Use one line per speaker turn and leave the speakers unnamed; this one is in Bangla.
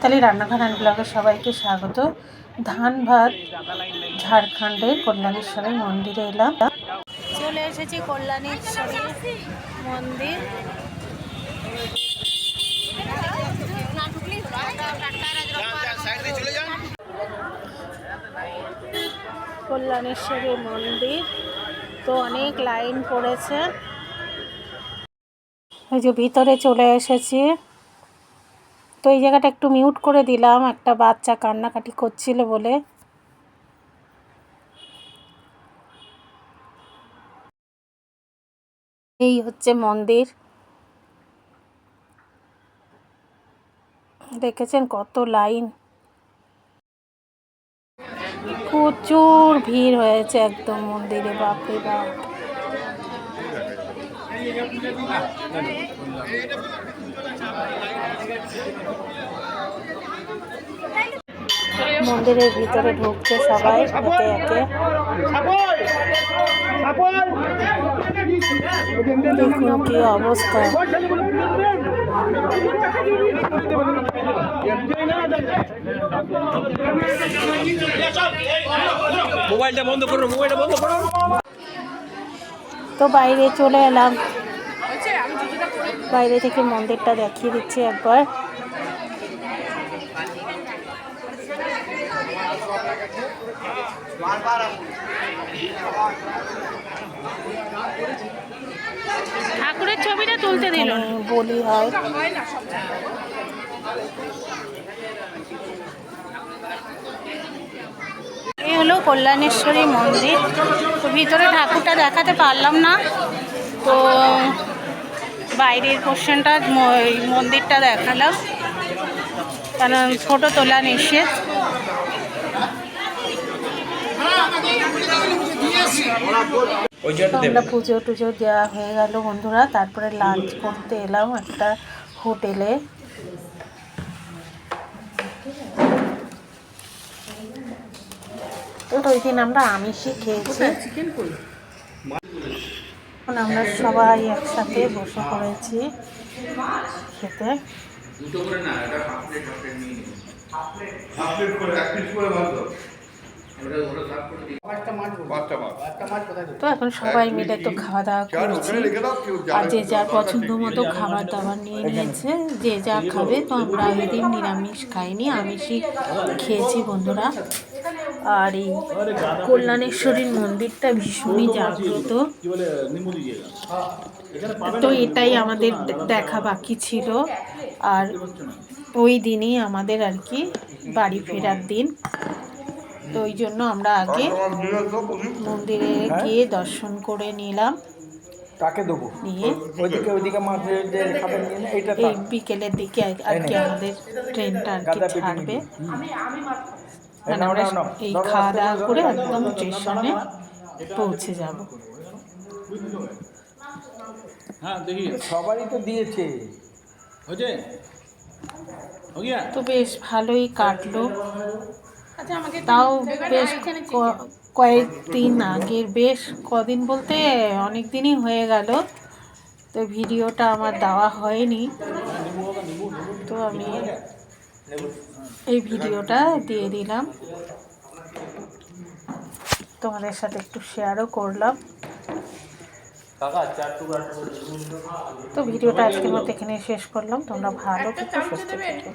তাহলে রান্নাঘর অ্যান্ড ব্লগে সবাইকে স্বাগত। ধান ভাত ঝাড়খণ্ডের কল্যাণেশ্বরের মন্দিরে এলাম। চলে এসেছি কল্যাণেশ্বরী মন্দির। কল্যাণেশ্বরী মন্দির, তো অনেক লাইন পড়েছে। এই যে ভিতরে চলে এসেছি। তো এই জায়গাটা একটু মিউট করে দিলাম। একটা বাচ্চা কান্নাকাটি করছিল বলে। এই হচ্ছে মন্দির। দেখেছেন কত লাইন? প্রচুর ভিড় হয়েছে একদম মন্দিরে, বাপরে বাপ। মন্দিরের ভিতরে ঢুকছে সবাই, একে একে। দেখুন কি অবস্থা।
মোবাইলটা বন্ধ করো, মোবাইলটা বন্ধ করো।
তো বাইরে চলে এলাম। বাইরে থেকে মন্দিরটা দেখিয়ে দিচ্ছি একবার।
ঠাকুরের ছবিটা তুলতে দিল
বলি হয়। হলো কল্যাণেশ্বরী মন্দির। তো ভিতরে ঠাকুরটা দেখাতে পারলাম না। তো বাইরের পোর্শনটা মন্দিরটা দেখালাম। কারণ ফটো তোলা নিষেধ। আমরা পুজো টুজো দেওয়া হয়ে গেল বন্ধুরা। তারপরে লাঞ্চ করতে এলাম একটা হোটেলে তো ওই দিন আমরা আমিষই খেয়েছি। এখন আমরা সবাই একসাথে বসে পড়েছি খেতে। তো এখন সবাই মিলে একটু খাওয়া দাওয়া করছি। আর যে যার পছন্দ মতো খাবার দাবার নিয়ে নিয়েছে যে যা খাবে তো আমরা ওই দিন নিরামিষ খাইনি আমিষই খেয়েছি বন্ধুরা। আর এই কল্যাণেশ্বরীর মন্দিরটা ভীষণই জাগ্রত। তো এটাই আমাদের দেখা বাকি ছিল। আর ওই দিনই আমাদের আর কি বাড়ি ফেরার দিন। তো ওই জন্য আমরা আগে মন্দিরে গিয়ে দর্শন করে নিলাম।
তাকে দেবো?
নিয়ে
ওইদিকে ওইদিকে
এই বিকেলের দিকে আর কি আমাদের ট্রেনটা আর কি ছাড়বে মানে আমরা এই খাওয়া দাওয়া করে একদম স্টেশনে পৌঁছে যাব।
সবারই তো দিয়েছে।
তো বেশ ভালোই কাটলো। তাও বেশ ক- কয়েকদিন আগের বেশ কদিন বলতে অনেক দিনই হয়ে গেল। তো ভিডিওটা আমার দেওয়া হয়নি। তো আমি এই ভিডিওটা দিয়ে দিলাম। তোমাদের সাথে একটু শেয়ারও করলাম। তো ভিডিওটা আজকের মতো এখানে শেষ করলাম। তোমরা ভালো থেকো সুস্থ থেকো।